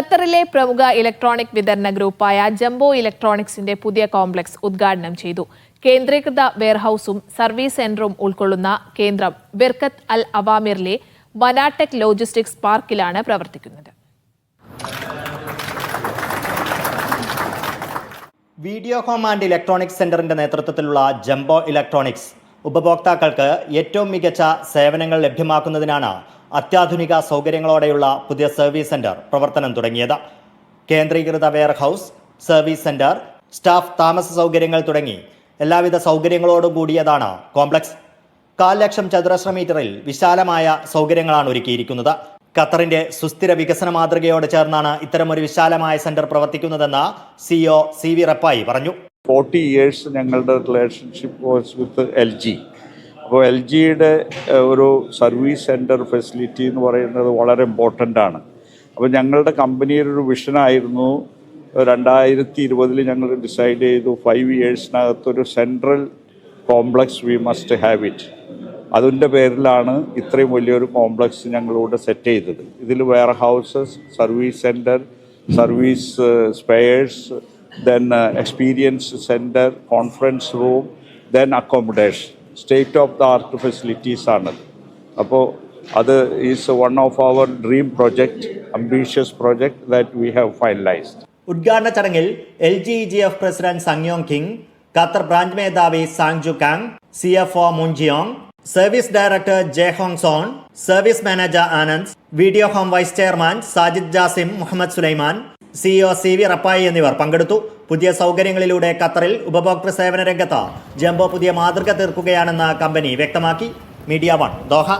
ഖത്തറിലെ പ്രമുഖ ഇലക്ട്രോണിക് വിതരണ ഗ്രൂപ്പായ ജംബോ ഇലക്ട്രോണിക്സിന്റെ പുതിയ കോംപ്ലക്സ് ഉദ്ഘാടനം ചെയ്തു. കേന്ദ്രീകൃത വെയർഹൌസും സർവീസ് സെന്ററും ഉൾക്കൊള്ളുന്ന കേന്ദ്രം ബിർക്കത്ത് അൽ അവാമിറിലെ വനാടെക് ലോജിസ്റ്റിക്സ് പാർക്കിലാണ് പ്രവർത്തിക്കുന്നത്. വീഡിയോകോം ആൻഡ് ഇലക്ട്രോണിക്സ് സെന്ററിന്റെ നേതൃത്വത്തിലുള്ള ജംബോ ഇലക്ട്രോണിക്സ് ഉപഭോക്താക്കൾക്ക് ഏറ്റവും മികച്ച സേവനങ്ങൾ ലഭ്യമാക്കുന്നതിനാണ് അത്യാധുനിക സൗകര്യങ്ങളോടെയുള്ള പുതിയ സർവീസ് സെന്റർ പ്രവർത്തനം തുടങ്ങിയത്. കേന്ദ്രീകൃത വെയർഹൌസ് സർവീസ് സെന്റർ സ്റ്റാഫ് താമസ സൗകര്യങ്ങൾ തുടങ്ങി എല്ലാവിധ സൗകര്യങ്ങളോടും കൂടിയതാണ് കോംപ്ലക്സ്. കാൽ ലക്ഷം ചതുരശ്ര മീറ്ററിൽ വിശാലമായ സൗകര്യങ്ങളാണ് ഒരുക്കിയിരിക്കുന്നത്. ഖത്തറിന്റെ സുസ്ഥിര വികസന മാതൃകയോട് ചേർന്നാണ് ഇത്തരമൊരു വിശാലമായ സെന്റർ പ്രവർത്തിക്കുന്നതെന്ന് സിഒ സി വി റപ്പായി പറഞ്ഞു. ഫോർട്ടി ഇയേഴ്സ് ഞങ്ങളുടെ റിലേഷൻഷിപ്പ് വിത്ത് എൽ ജി അപ്പോൾ എൽ ജിയുടെ ഒരു സർവീസ് സെന്റർ ഫെസിലിറ്റി എന്ന് പറയുന്നത് വളരെ ഇമ്പോർട്ടന്റ് ആണ്. അപ്പോൾ ഞങ്ങളുടെ കമ്പനിയുടെ ഒരു വിഷനായിരുന്നു. രണ്ടായിരത്തി ഇരുപതിൽ ഞങ്ങൾ ഡിസൈഡ് ചെയ്തു five ഇയേഴ്സിനകത്തൊരു central complex we must have it. അതിന്റെ പേരിലാണ് ഇത്രയും വലിയൊരു കോംപ്ലക്സ് ഞങ്ങളിവിടെ സെറ്റ് ചെയ്തത്. ഇതിൽ warehouses service centre service spares then experience centre conference room then accommodation state of the art facilities ആണ് അപ്പോൾ അത് is one of our dream project ambitious project that we have finalised ഉദ്ഘാടന ചടങ്ങിൽ L G G F president Samyong King Qatar branch മേധാവി Sangju Kang C F O Munjeong service director J Hong Son service manager Anand video home vice chairman Sajid Jasim Muhammad Sulaiman CEO C V Rappai എന്നിവർ പങ്കെടുത്തു. പുതിയ സൗകര്യങ്ങളിലൂടെ ഖത്തറിൽ ഉപഭോക്തൃ സേവന രംഗത്ത് jumbo പുതിയ മാതൃക തീർക്കുകയാണെന്ന് കമ്പനി വ്യക്തമാക്കി. Media one Doha.